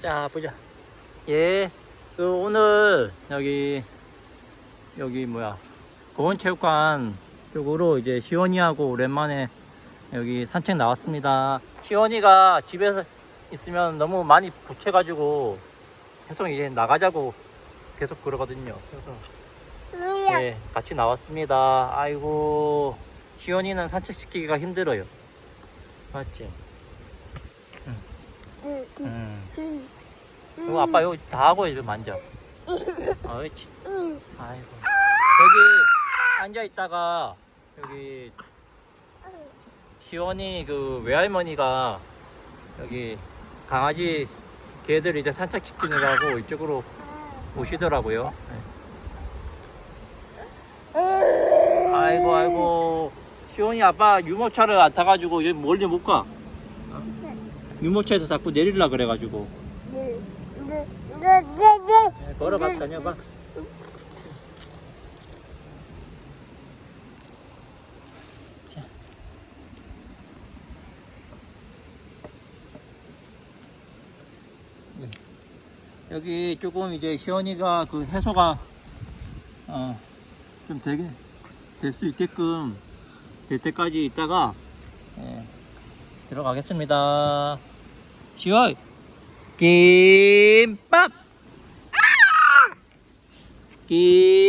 자 보자 예 그 오늘 여기 여기 뭐야 고원체육관 쪽으로 이제 시원이하고 오랜만에 여기 산책 나왔습니다 시원이가 집에서 있으면 너무 많이 부채 가지고 계속 이제 나가자고 계속 그러거든요 그래서. 네, 같이 나왔습니다. 아이고, 시원이는 산책시키기가 힘들어요. 맞지? 응, 이거 아빠 여기 다 하고 이제 만져. 옳지. 응. 아이고. 여기 앉아 있다가, 여기, 시원이 그 외할머니가 여기 강아지 개들 이제 산책 시키느라고 이쪽으로 오시더라고요. 네. 아이고 아이고 시원이 아빠 유모차를 안 타가지고 여기 멀리 못 가. 어? 유모차에서 자꾸 내리려 그래가지고 네, 걸어봐 다녀봐. 자. 네. 여기 조금 이제 시원이가 그 해소가 어, 좀 되게 될 수 있게끔 될 때까지 있다가 예, 들어가겠습니다. 시원 김밥. 김밥